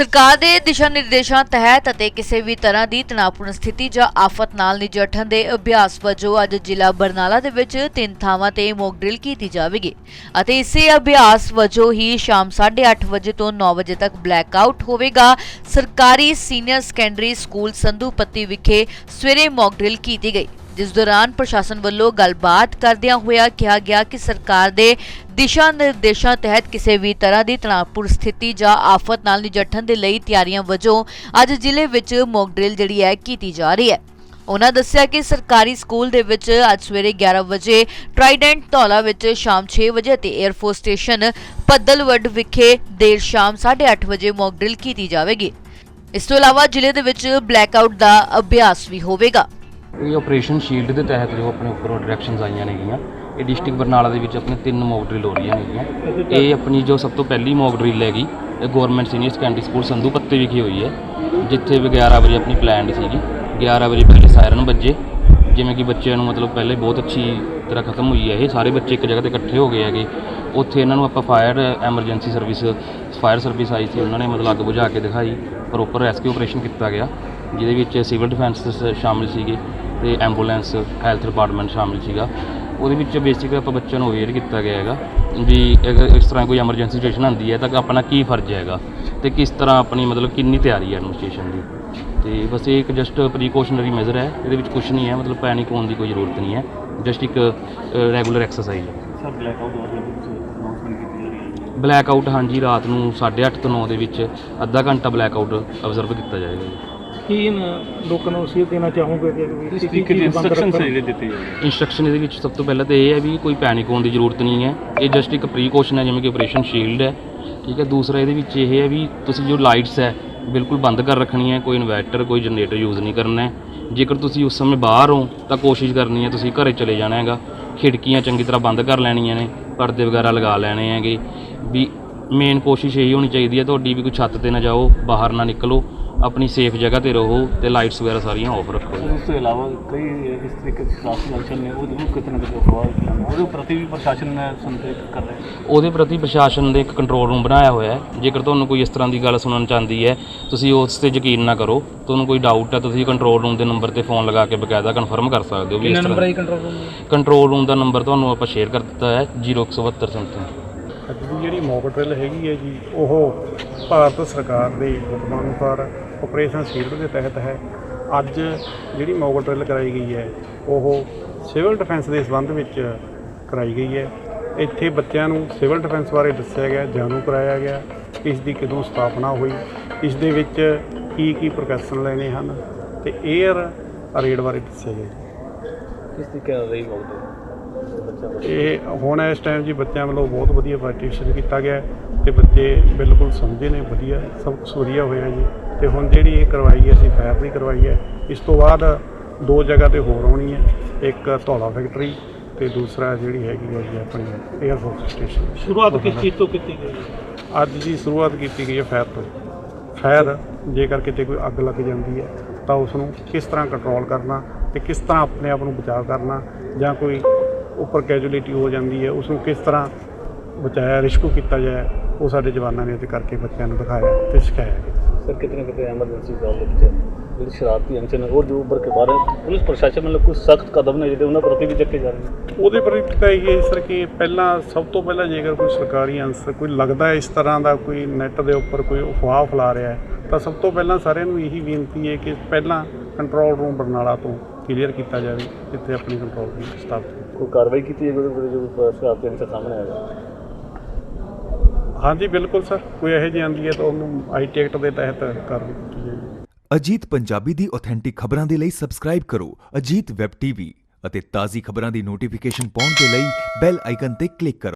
ਸਰਕਾਰ ਦੇ ਦਿਸ਼ਾ ਨਿਰਦੇਸ਼ਾਂ ਤਹਿਤ ਅਤੇ ਕਿਸੇ ਵੀ ਤਰ੍ਹਾਂ ਦੀ ਤਣਾਅਪੂਰਨ ਸਥਿਤੀ ਜਾਂ ਆਫਤ ਨਾਲ ਨਜਿੱਠਣ ਦੇ ਅਭਿਆਸ ਵਜੋਂ ਅੱਜ ਜ਼ਿਲ੍ਹਾ ਬਰਨਾਲਾ ਦੇ ਵਿੱਚ ਤਿੰਨ ਥਾਵਾਂ ਤੇ ਮੌਕ ਡਰਿਲ ਕੀਤੀ ਜਾਵੇਗੀ ਅਤੇ ਇਸੇ ਅਭਿਆਸ ਵਜੋਂ ਹੀ ਸ਼ਾਮ 8:30 ਵਜੇ ਤੋਂ 9 ਵਜੇ ਤੱਕ ਬਲੈਕ ਆਊਟ ਹੋਵੇਗਾ। ਸਰਕਾਰੀ ਸੀਨੀਅਰ ਸੈਕੰਡਰੀ ਸਕੂਲ ਸੰਧੂਪੱਤੀ ਵਿਖੇ ਸਵੇਰੇ ਮੌਕ ਡਰਿਲ ਕੀਤੀ ਗਈ। ਇਸ ਦੌਰਾਨ ਪ੍ਰਸ਼ਾਸਨ ਵੱਲੋਂ ਗੱਲਬਾਤ ਕਰਦਿਆਂ ਹੋਇਆ ਕਿਹਾ ਗਿਆ ਕਿ ਸਰਕਾਰ ਦੇ ਦਿਸ਼ਾ ਨਿਰਦੇਸ਼ਾਂ ਤਹਿਤ ਕਿਸੇ ਵੀ ਤਰ੍ਹਾਂ ਦੀ ਤਣਾਅਪੂਰਨ ਸਥਿਤੀ ਜਾਂ ਆਫਤ ਨਾਲ ਨਿਜੱਠਣ ਦੇ ਲਈ ਤਿਆਰੀਆਂ ਵਜੋਂ ਅੱਜ ਜ਼ਿਲ੍ਹੇ ਵਿੱਚ ਮੌਕ ਡਰਿਲ ਜਿਹੜੀ ਹੈ ਕੀਤੀ ਜਾ ਰਹੀ ਹੈ। ਉਹਨਾਂ ਦੱਸਿਆ ਕਿ ਸਰਕਾਰੀ ਸਕੂਲ ਦੇ ਵਿੱਚ ਅੱਜ ਸਵੇਰੇ 11 ਵਜੇ ਟਰਾਈਡੈਂਟ ਧੌਲਾ ਵਿੱਚ ਸ਼ਾਮ 6 ਵਜੇ ਅਤੇ 에ਅਰਫੋਰਸ ਸਟੇਸ਼ਨ ਪੱਦਲਵੱਡ ਵਿਖੇ ਦੇਰ ਸ਼ਾਮ 8:30 ਵਜੇ ਮੌਕ ਡਰਿਲ ਕੀਤੀ ਜਾਵੇਗੀ। ਇਸ ਤੋਂ ਇਲਾਵਾ ਜ਼ਿਲ੍ਹੇ ਦੇ ਵਿੱਚ ਬਲੈਕਆਊਟ ਦਾ ਅਭਿਆਸ ਵੀ ਹੋਵੇਗਾ। ਇਹ ਆਪਰੇਸ਼ਨ ਸ਼ੀਲਡ ਦੇ ਤਹਿਤ ਜੋ ਆਪਣੇ ਉੱਪਰੋਂ ਡਾਇਰੈਕਸ਼ਨਸ ਆਈਆਂ ਨੇਗੀਆਂ, ਇਹ ਡਿਸਟ੍ਰਿਕਟ ਬਰਨਾਲਾ ਦੇ ਵਿੱਚ ਆਪਣੇ ਤਿੰਨ ਮੌਕ ਡਰਿਲ ਹੋ ਰਹੀਆਂ ਨੇਗੀਆਂ। ਇਹ ਆਪਣੀ ਜੋ ਸਭ ਤੋਂ ਪਹਿਲੀ ਮੌਕ ਡਰਿਲ ਹੈਗੀ, ਇਹ government senior secondary school Sandhu ਪੱਤੇ ਵਿਖੇ ਹੋਈ ਹੈ, ਜਿੱਥੇ ਵੀ 11 ਵਜੇ ਆਪਣੀ ਪਲਾਨਡ ਸੀਗੀ। 11 ਵਜੇ ਪਹਿਲੇ ਸਾਇਰਨ ਵੱਜੇ, ਜਿਵੇਂ ਕਿ ਬੱਚਿਆਂ ਨੂੰ ਮਤਲਬ ਪਹਿਲੇ ਬਹੁਤ ਅੱਛੀ ਤਰ੍ਹਾਂ ਖਤਮ ਹੋਈ ਹੈ ਇਹ। ਸਾਰੇ ਬੱਚੇ ਇੱਕ ਜਗ੍ਹਾ ਤੇ ਇਕੱਠੇ ਹੋ ਗਏ ਹੈਗੇ। ਉੱਥੇ ਇਹਨਾਂ ਨੂੰ ਆਪਾਂ fire emergency service fire service ਆਈ ਸੀ, ਉਹਨਾਂ ਨੇ ਮਤਲਬ ਅੱਗ ਬੁਝਾ ਕੇ ਦਿਖਾਈ ਪ੍ਰੋਪਰ ਰੈਸਕਿਊ ਆਪਰੇਸ਼ਨ ਕੀਤਾ ਗਿਆ, ਜਿਹਦੇ ਵਿੱਚ ਸਿਵਲ ਡਿਫੈਂਸ ਸ਼ਾਮਿਲ ਸੀਗੇ। ਤੇ ਐਂਬੂਲੈਂਸ ਹੈਲਥ ਡਿਪਾਰਟਮੈਂਟ ਸ਼ਾਮਿਲ ਸੀਗਾ। ਉਹਦੇ ਵਿੱਚ ਬੇਸਿਕ ਆਪਾਂ ਬੱਚਿਆਂ ਨੂੰ ਅਵੇਅਰ ਕੀਤਾ ਗਿਆ ਹੈਗਾ ਵੀ ਅਗਰ ਇਸ ਤਰ੍ਹਾਂ ਕੋਈ ਐਮਰਜੈਂਸੀ ਸਿਚੁਏਸ਼ਨ ਆਉਂਦੀ ਹੈ ਤਾਂ ਆਪਣਾ ਕੀ ਫਰਜ਼ ਹੈਗਾ ਤੇ ਕਿਸ ਤਰ੍ਹਾਂ ਆਪਣੀ ਮਤਲਬ ਕਿੰਨੀ ਤਿਆਰੀ ਹੈ ਐਡਮਿਨਿਸਟ੍ਰੇਸ਼ਨ ਦੀ। ਤੇ ਬਸ ਇਹ ਇੱਕ ਜਸਟ ਪ੍ਰੀਕਾਸ਼ਨਰੀ ਮੈਜ਼ਰ ਹੈ ਇਹਦੇ ਵਿੱਚ ਕੁਝ ਨਹੀਂ ਹੈ ਮਤਲਬ ਪੈਨਿਕ ਹੋਣ ਦੀ ਕੋਈ ਜ਼ਰੂਰਤ ਨਹੀਂ ਹੈ ਜਸਟ ਇੱਕ ਰੈਗੂਲਰ ਐਕਸਰਸਾਈਜ਼ ਹੈ। ਸਰ ਬਲੈਕ ਆਊਟ ਵਾਲੇ ਵਿੱਚ ਅਨਾਉਂਸਮੈਂਟ ਕੀਤੀ ਜਾ ਰਹੀ ਹੈ। ਬਲੈਕ ਆਊਟ ਹਾਂਜੀ ਰਾਤ ਨੂੰ 8:30 ਤੋਂ 9 ਦੇ ਵਿੱਚ ਅੱਧਾ ਘੰਟਾ ਬਲੈਕ ਆਊਟ ਆਬਜ਼ਰਵ ਕੀਤਾ ਜਾਏਗਾ। ਕੀ ਲੋਕਾਂ ਨੂੰ ਨਸੀਹਤ ਦੇਣਾ ਚਾਹੋਗੇ ਕਿ ਵੀ ਇਸ ਕੀ ਤਰੀਕੇ ਦੀ ਰੱਖਣ? ਜਿਹੜੇ ਦਿੱਤੇ ਜਾਂਦੇ ਇੰਸਟਰਕਸ਼ਨ ਇਹਦੇ ਵਿੱਚ ਸਭ ਤੋਂ ਪਹਿਲਾਂ ਤਾਂ ਇਹ ਹੈ ਵੀ ਕੋਈ ਪੈਨਿਕ ਹੋਣ ਦੀ ਜ਼ਰੂਰਤ ਨਹੀਂ ਹੈ। ਇਹ ਜਸਟ ਇੱਕ ਪ੍ਰੀਕਾਸ਼ਨ ਹੈ ਜਿਵੇਂ ਕਿ ਆਪਰੇਸ਼ਨ ਸ਼ੀਲਡ ਹੈ। ਠੀਕ ਹੈ ਦੂਸਰਾ ਇਹਦੇ ਵਿੱਚ ਇਹ ਹੈ ਵੀ ਤੁਸੀਂ ਜੋ ਲਾਈਟਸ ਹੈ ਬਿਲਕੁਲ ਬੰਦ ਕਰ ਰੱਖਣੀ ਹੈ। ਕੋਈ ਇਨਵਰਟਰ ਕੋਈ ਜਨਰੇਟਰ ਯੂਜ਼ ਨਹੀਂ ਕਰਨਾ ਹੈ। ਜੇਕਰ ਤੁਸੀਂ ਉਸ ਸਮੇਂ ਬਾਹਰ ਹੋ ਤਾਂ ਕੋਸ਼ਿਸ਼ ਕਰਨੀ ਹੈ ਤੁਸੀਂ ਘਰੇ ਚਲੇ ਜਾਣਾ ਹੈਗਾ। ਖਿੜਕੀਆਂ ਚੰਗੀ ਤਰ੍ਹਾਂ ਬੰਦ ਕਰ ਲੈਣੀਆਂ ਨੇ ਪਰਦੇ ਵਗੈਰਾ ਲਗਾ ਲੈਣੇ ਹੈਗੇ। ਵੀ ਮੇਨ ਕੋਸ਼ਿਸ਼ ਇਹੀ ਹੋਣੀ ਚਾਹੀਦੀ ਹੈ ਤੁਹਾਡੀ ਵੀ ਕੋਈ ਛੱਤ ਤੇ ਨਾ ਜਾਓ ਬਾਹਰ ਨਾ ਨਿਕਲੋ। ਆਪਣੀ ਸੇਫ ਜਗ੍ਹਾ ਤੇ ਰਹੋ ਤੇ ਲਾਈਟਸ ਵਗੈਰਾ ਸਾਰੀਆਂ ਆਫ ਰੱਖੋ। ਉਸ ਤੋਂ ਇਲਾਵਾ ਕਈ ਇਸ ਤਰੀਕੇ ਦੇ ਸ਼ਾਸਨ ਅੰਚਲ ਨੇ ਉਹਦੇ ਨੂੰ ਕਿਤੇ ਨਾ ਕਿਤੇ। ਉਹਦੇ ਪ੍ਰਤੀ ਵੀ ਪ੍ਰਸ਼ਾਸਨ ਨੇ ਸੰਕੇਤ ਕਰ ਰਿਹਾ ਹੈ ਉਹਦੇ ਪ੍ਰਤੀ ਪ੍ਰਸ਼ਾਸਨ ਨੇ ਇੱਕ ਕੰਟਰੋਲ ਰੂਮ ਬਣਾਇਆ ਹੋਇਆ ਹੈ। ਜੇਕਰ ਤੁਹਾਨੂੰ ਕੋਈ ਇਸ ਤਰ੍ਹਾਂ ਦੀ ਗੱਲ ਸੁਣਨ ਚਾਹੁੰਦੀ ਹੈ ਤੁਸੀਂ ਉਸ ਤੇ ਯਕੀਨ ਨਾ ਕਰੋ। ਤੁਹਾਨੂੰ ਕੋਈ ਡਾਊਟ ਹੈ ਤੁਸੀਂ ਕੰਟਰੋਲ ਰੂਮ ਦੇ ਨੰਬਰ ਤੇ ਫੋਨ ਲਗਾ ਕੇ ਬਕਾਇਦਾ ਕਨਫਰਮ ਕਰ ਸਕਦੇ ਹੋ ਵੀ ਇਸ ਤਰ੍ਹਾਂ ਕੰਟਰੋਲ ਰੂਮ ਦਾ ਨੰਬਰ ਤੁਹਾਨੂੰ ਆਪਾਂ ਸ਼ੇਅਰ ਕਰ ਦਿੱਤਾ ਹੈ 0172 ਸਮਥਿੰਗ ਅੱਜ ਦੀ ਜਿਹੜੀ ਮੌਕ ਡਰਿਲ ਹੈਗੀ ਹੈ ਜੀ, ਉਹ ਭਾਰਤ ਸਰਕਾਰ ਦੇ ਹੁਕਮਾਂ ਅਨੁਸਾਰ ਆਪਰੇਸ਼ਨ ਸ਼ੀਲਡ ਦੇ ਤਹਿਤ ਹੈ। ਅੱਜ ਜਿਹੜੀ ਮੌਕ ਡਰਿਲ ਕਰਾਈ ਗਈ ਹੈ, ਉਹ ਸਿਵਲ ਡਿਫੈਂਸ ਦੇ ਸੰਬੰਧ ਵਿੱਚ ਕਰਾਈ ਗਈ ਹੈ। ਇੱਥੇ ਬੱਚਿਆਂ ਨੂੰ ਸਿਵਲ ਡਿਫੈਂਸ ਬਾਰੇ ਦੱਸਿਆ ਗਿਆ, ਜਾਣੂ ਕਰਾਇਆ ਗਿਆ, ਇਸ ਦੀ ਕਿਦੋਂ ਸਥਾਪਨਾ ਹੋਈ, ਇਸ ਦੇ ਵਿੱਚ ਕੀ ਕੀ ਪ੍ਰੋਕੈਸ਼ਨ ਲੈਣੇ ਹਨ, ਤੇ 에ਅਰ ਰੇਡ ਬਾਰੇ ਦੱਸਿਆ ਗਿਆ ਕਿਸ ਤਰੀਕੇ ਨਾਲ ਰਹੀ ਬਹੁਤ ਇਹ ਹੁਣ ਇਸ ਟਾਈਮ ਜੀ ਬੱਚਿਆਂ ਵੱਲੋਂ ਬਹੁਤ ਵਧੀਆ ਪਾਰਟੀਸ਼ਨ ਕੀਤਾ ਗਿਆ ਤੇ ਬੱਚੇ ਬਿਲਕੁਲ ਸਮਝੇ ਨੇ ਵਧੀਆ ਸਭ ਕੁਛ ਵਧੀਆ ਹੋਇਆ ਜੀ। ਤੇ ਹੁਣ ਜਿਹੜੀ ਇਹ ਕਰਵਾਈ ਹੈ ਅਸੀਂ ਫਾਇਰ ਦੀ ਕਰਵਾਈ ਹੈ ਇਸ ਤੋਂ ਬਾਅਦ ਦੋ ਜਗ੍ਹਾ ਤੇ ਹੋਰ ਆਉਣੀ ਹੈ ਇੱਕ ਧੌਲਾ ਫੈਕਟਰੀ ਤੇ ਦੂਸਰਾ ਜਿਹੜੀ ਹੈਗੀ ਹੈ ਜੀ ਆਪਣੀ 에ਅਰਫੋਰਸ ਸਟੇਸ਼ਨ ਸ਼ੁਰੂਆਤ ਕਿਸ ਚੀਜ਼ ਤੋਂ ਕੀਤੀ ਗਈ ਅੱਜ ਦੀ ਸ਼ੁਰੂਆਤ ਕੀਤੀ ਗਈ ਹੈ ਫਾਇਰ ਤੋਂ। ਫਾਇਰ ਜੇਕਰ ਕਿਤੇ ਕੋਈ ਅੱਗ ਲੱਗ ਜਾਂਦੀ ਹੈ ਤਾਂ ਉਸ ਨੂੰ ਕਿਸ ਤਰ੍ਹਾਂ ਕੰਟਰੋਲ ਕਰਨਾ ਤੇ ਕਿਸ ਤਰ੍ਹਾਂ ਆਪਣੇ ਆਪ ਨੂੰ ਬਚਾਅ ਕਰਨਾ ਜਾਂ ਕੋਈ ਉੱਪਰ ਕੈਜੂਅਲਿਟੀ ਹੋ ਜਾਂਦੀ ਹੈ ਉਸ ਨੂੰ ਕਿਸ ਤਰ੍ਹਾਂ ਬਚਾਇਆ ਰਿਸਕੂ ਕੀਤਾ ਜਾਏ ਉਹ ਸਾਡੇ ਜਵਾਨਾਂ ਨੇ ਅੱਜ ਕਰਕੇ ਬੱਚਿਆਂ ਨੂੰ ਦਿਖਾਇਆ ਤੇ ਸਿਖਾਇਆ ਸਰ ਕਿਤਨੇ ਕਿਤੇ ਐਮਰਜੈਂਸੀ ਜੌਬ ਵਿੱਚ ਜਿਹੜੇ ਸ਼ਰਾਰਤੀ ਅਨਚਨ ਉਹ ਜੋ ਉੱਪਰ ਕੇ ਬਾਰੇ ਪੁਲਿਸ ਪ੍ਰਸ਼ਾਸਨ ਵੱਲੋਂ ਕੋਈ ਸਖਤ ਕਦਮ ਨੇ ਜਿਹੜੇ ਉਹਨਾਂ ਪ੍ਰਤੀ ਵੀ ਚੱਕੇ ਜਾ ਰਹੇ ਨੇ? ਉਹਦੇ ਪ੍ਰਤੀ ਤਾਂ ਇਹ ਸਰ ਕਿ ਪਹਿਲਾਂ ਸਭ ਤੋਂ ਪਹਿਲਾਂ ਜੇਕਰ ਕੋਈ ਸਰਕਾਰੀ ਅੰਸਰ ਕੋਈ ਲੱਗਦਾ ਇਸ ਤਰ੍ਹਾਂ ਦਾ ਕੋਈ ਨੈਟ ਦੇ ਉੱਪਰ ਕੋਈ ਅਫਵਾਹ ਫਲਾ ਰਿਹਾ ਹੈ ਤਾਂ ਸਭ ਤੋਂ ਪਹਿਲਾਂ ਸਾਰਿਆਂ ਨੂੰ ਇਹੀ ਬੇਨਤੀ ਹੈ ਕਿ ਪਹਿਲਾਂ ਕੰਟਰੋਲ ਰੂਮ ਬਰਨਾਲਾ ਤੋਂ ਕਲੀਅਰ ਕੀਤਾ ਜਾਵੇ ਜਿੱਥੇ ਆਪਣੀ ਕੰਟਰੋਲ ਰੂਮ ਸਥਾਪਿਤ ਕੋਈ ਕਾਰਵਾਈ ਕੀਤੀ ਹੈ ਉਹਦੇ ਜੋ ਸ਼ਰਾਰਤੀ ਅੰਚਲ ਸਾਹਮਣੇ ਆਏਗਾ ਹਾਂਜੀ ਬਿਲਕੁਲ ਸਰ। ਕੋਈ ਇਹੋ ਜਿਹੀ ਆਉਂਦੀ ਹੈ ਤਾਂ ਉਹਨੂੰ ਆਈਟੀ ਐਕਟ ਦੇ ਤਹਿਤ ਕਾਰਵਾਈ ਕੀਤੀ ਜਾਏਗੀ। ਅਜੀਤ ਪੰਜਾਬੀ ਦੀ ਆਥੈਂਟਿਕ ਖਬਰਾਂ ਦੇ ਲਈ ਸਬਸਕ੍ਰਾਈਬ ਕਰੋ ਅਜੀਤ ਵੈਬ ਟੀਵੀ ਅਤੇ ਤਾਜ਼ੀ ਖਬਰਾਂ ਦੀ ਨੋਟੀਫਿਕੇਸ਼ਨ ਪਾਉਣ ਦੇ ਲਈ ਬੈਲ ਆਈਕਨ ਤੇ ਕਲਿੱਕ ਕਰੋ।